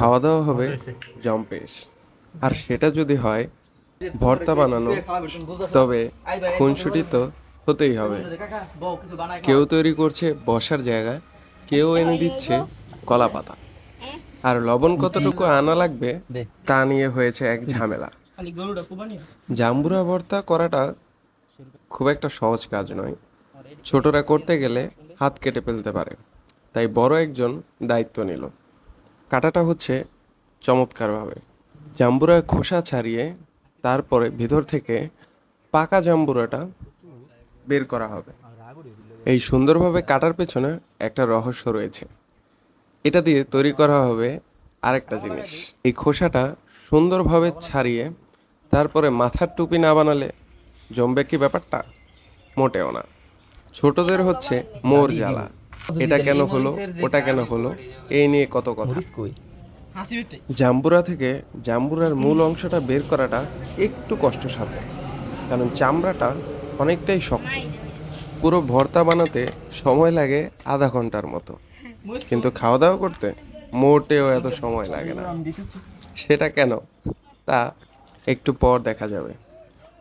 খাওয়া দাওয়া হবে জম্পেশ আর সেটা যদি হয় ভর্তা বানানো তবে খুনসুটি তো হতেই হবে। কেউ তৈরি করছে বসার জায়গা কেউ এনে দিচ্ছে কলা পাতা। আর লবণ কতটুকু আনা লাগবে তা নিয়ে হয়েছে এক ঝামেলা। জাম্বুরা ভর্তা করাটা খুব একটা সহজ কাজ নয়। ছোটরা করতে গেলে হাত কেটে ফেলতে পারে। তাই বড় একজন দায়িত্ব নিল। কাটাটা হচ্ছে চমৎকারভাবে। জাম্বুরা খোসা ছাড়িয়ে তারপরে ভিতর থেকে পাকা জাম্বুরাটা বের করা হবে। এই সুন্দরভাবে কাটার পেছনে একটা রহস্য রয়েছে। এটা দিয়ে তৈরি করা হবে আরেকটা জিনিস। এই খোসাটা সুন্দরভাবে ছাড়িয়ে তারপরে মাথার টুপি না বানালে জমবে কি ব্যাপারটা? মোটেও না। ছোটদের হচ্ছে মোর জ্বালা। এটা কেন হলো? ওটা কেন হলো? এই নিয়ে কত কথা? কই? জাম্বুরা থেকে জাম্বুরার মূল অংশটা বের করাটা একটু কষ্টসাধ্য। কারণ চামড়াটা অনেকটাই শক্ত। পুরো ভর্তা বানাতে সময় লাগে আধা ঘণ্টার মতো। কিন্তু খাওয়া দাওয়া করতে মোটেও এত সময় লাগে না। সেটা কেন? তা একটু পর দেখা যাবে।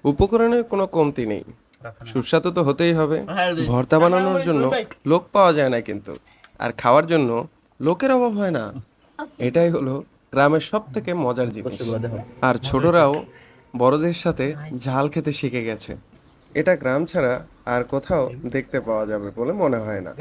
উপকরণের কোনো কমতি নেই। সুস্বাদু তো হতেই হবে। ভর্তা বানানোর জন্য লোক পাওয়া যায় না কিন্তু। আর খাওয়ার জন্য লোকের অভাব হয় না। এটাই হলো গ্রামের সব থেকে মজার জিনিস। আর ছোটরাও বড়দের সাথে ঝাল খেতে শিখে গেছে। এটা গ্রাম ছাড়া আর কোথাও দেখতে পাওয়া যাবে বলে মনে হয় না।